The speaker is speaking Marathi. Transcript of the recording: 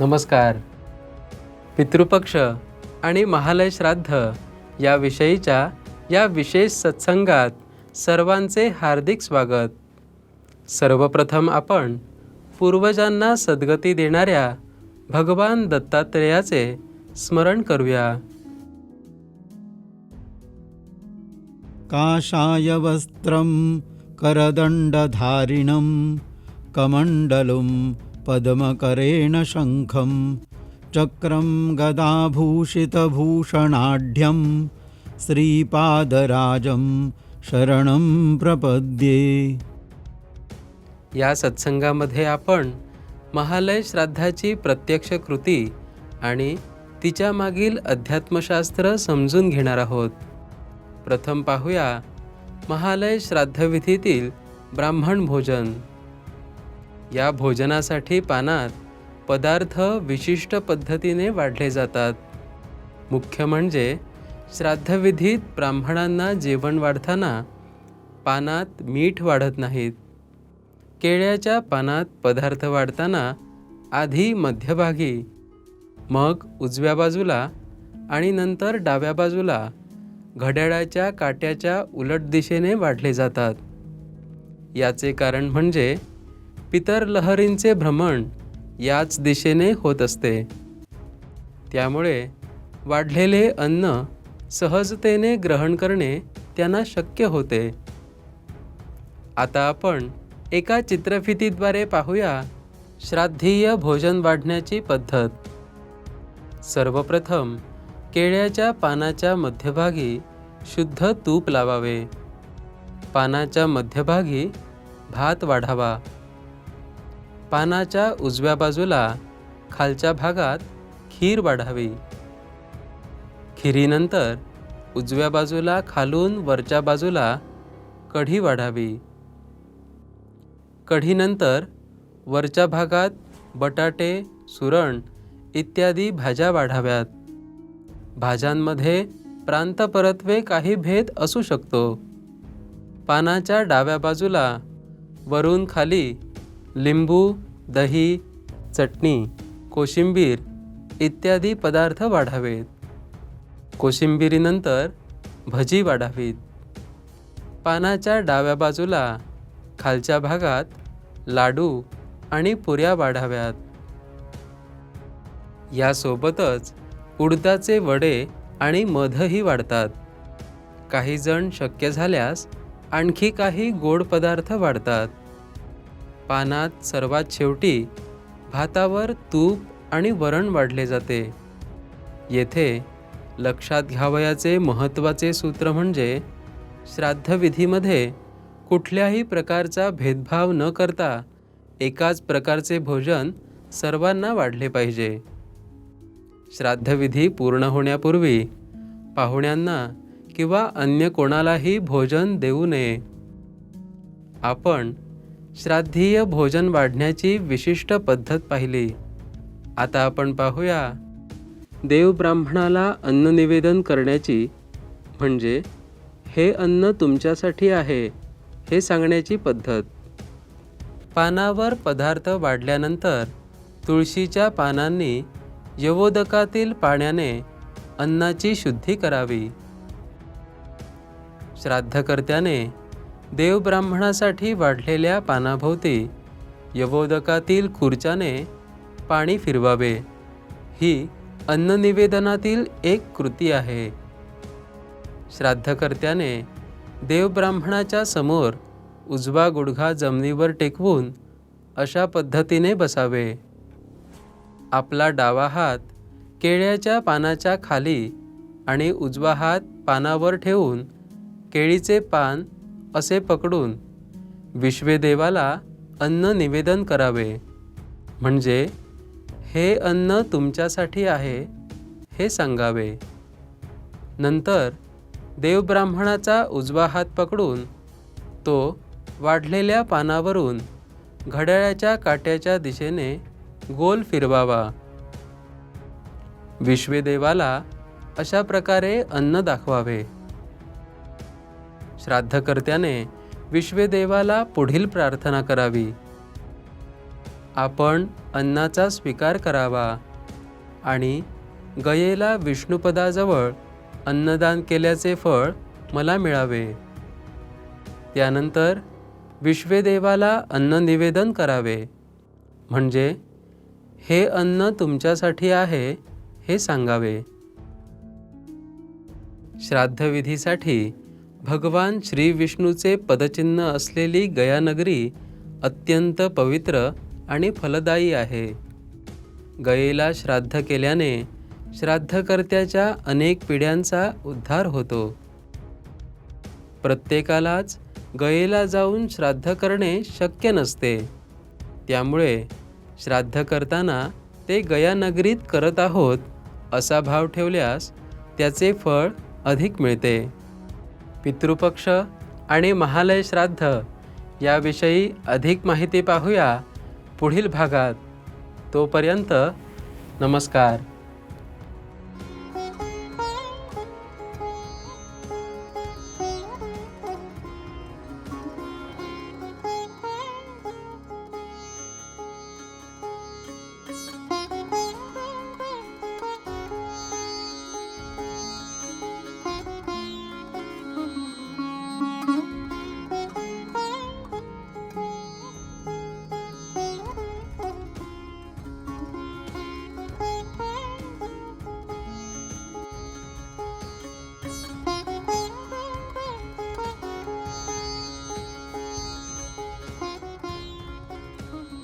नमस्कार. पितृपक्ष आणि महालय श्राद्ध या विषयीच्या या विशेष सत्संगात सर्वांचे हार्दिक स्वागत. सर्वप्रथम आपण पूर्वजांना सद्गती देणाऱ्या भगवान दत्तात्रेयाचे स्मरण करूया. काशायवस्त्रं करदण्डधारिणं कमण्डलुं पद्मकरेण शङ्खं चक्रं गदाभूषितभूषणाढ्यं श्रीपादराजं शरणं प्रपद्ये। या सत्संगामध्ये आपण महालय श्राद्धाची प्रत्यक्ष कृती आणि तिच्या मागील अध्यात्मशास्त्र समजून घेणार आहोत. प्रथम पाहूया महालय श्राद्धविधीतील ब्राह्मण भोजन. या भोजनासाठी पानात पदार्थ विशिष्ट पद्धतीने वाढले जातात. मुख्य म्हणजे श्राद्धविधीत ब्राह्मणांना जेवण वाढताना पानात मीठ वाढत नाहीत. केळ्याच्या पानात पदार्थ वाढताना आधी मध्यभागी मग उजव्या बाजूला आणि नंतर डाव्या बाजूला घड्याळाच्या काट्याच्या उलट दिशेने वाढले जातात. याचे कारण म्हणजे पितर लहरींचे भ्रमण याच दिशेने होत असते. त्यामुळे वाढलेले अन्न सहजतेने ग्रहण करणे त्यांना शक्य होते. आता आपण एका चित्रफितीद्वारे पाहूया श्राद्धीय भोजन वाढण्याची पद्धत. सर्वप्रथम केळ्याच्या पानाच्या मध्यभागी शुद्ध तूप लावावे. पानाच्या मध्यभागी भात वाढावा. पानाच्या उजव्या बाजूला खालच्या भागात खीर वाढावी. खिरीनंतर उजव्या बाजूला खालून वरच्या बाजूला कढी वाढावी. कढीनंतर वरच्या भागात बटाटे सुरण इत्यादी भाज्या वाढाव्यात. भाज्यांमध्ये प्रांतपरत्वे काही भेद असू शकतो. पानाच्या डाव्या बाजूला वरून खाली लिंबू दही चटणी कोशिंबीर इत्यादी पदार्थ वाढावेत. कोशिंबिरीनंतर भजी वाढावीत. पानाच्या डाव्या बाजूला खालच्या भागात लाडू आणि पुऱ्या वाढाव्यात. यासोबतच उडदाचे वडे आणि मधही वाढतात. काही जण शक्य झाल्यास आणखी काही गोड पदार्थ वाढतात. पानात सर्वात शेवटी भातावर तूप आणि वरण वाढले जाते. येथे लक्षात घ्यावयाचे महत्त्वाचे सूत्र म्हणजे श्राद्धविधीमध्ये कुठल्याही प्रकारचा भेदभाव न करता एकाच प्रकारचे भोजन सर्वांना वाढले पाहिजे. श्राद्धविधी पूर्ण होण्यापूर्वी पाहुण्यांना किंवा अन्य कोणालाही भोजन देऊ नये. आपण श्राद्धीय भोजन वाढण्याची विशिष्ट पद्धत पाहिली. आता आपण पाहूया. देव ब्राह्मणाला अन्न निवेदन करण्याची म्हणजे हे अन्न तुमच्यासाठी आहे हे सांगण्याची पद्धत. पानावर पदार्थ वाढल्यानंतर तुळशीच्या पानांनी यवोदकातील पाण्याने अन्नाची शुद्धी करावी. श्राद्धकर्त्याने देवब्राह्मणासाठी वाढलेल्या पानाभोवती यवोदकातील खुर्च्याने पाणी फिरवावे. ही अन्ननिवेदनातील एक कृती आहे. श्राद्धकर्त्याने देवब्राह्मणाच्या समोर उजवा गुडघा जमिनीवर टेकवून अशा पद्धतीने बसावे. आपला डावा हात केळ्याच्या पानाच्या खाली आणि उजवा हात पानावर ठेवून केळीचे पान असे पकडून विश्वेदेवाला अन्न निवेदन करावे. म्हणजे हे अन्न तुमच्यासाठी आहे हे सांगावे. नंतर देवब्राह्मणाचा उजवा हात पकडून तो वाढलेल्या पानावरून घड्याळाच्या काट्याच्या दिशेने गोल फिरवावा. विश्वेदेवाला अशा प्रकारे अन्न दाखवावे. श्राद्धकर्त्याने विश्वेदेवाला पुढील प्रार्थना करावी. आपण अन्नाचा स्वीकार करावा आणि गयेला विष्णुपदाजवळ अन्नदान केल्याचे फळ मला मिळावे. त्यानंतर विश्वेदेवाला अन्न निवेदन करावे. म्हणजे हे अन्न तुमच्यासाठी आहे हे सांगावे. श्राद्धविधीसाठी भगवान श्री विष्णूचे पदचिन्ह असलेली गयानगरी अत्यंत पवित्र आणि फलदायी आहे. गयेला श्राद्ध केल्याने श्राद्धकर्त्याच्या अनेक पिढ्यांचा उद्धार होतो. प्रत्येकालाच गयेला जाऊन श्राद्ध करणे शक्य नसते. त्यामुळे श्राद्ध करताना ते गयानगरीत करत आहोत असा भाव ठेवल्यास त्याचे फळ अधिक मिळते. पितृपक्ष आणि महालय श्राद्ध याविषयी अधिक माहिती पाहूया पुढील भागात. तोपर्यंत नमस्कार.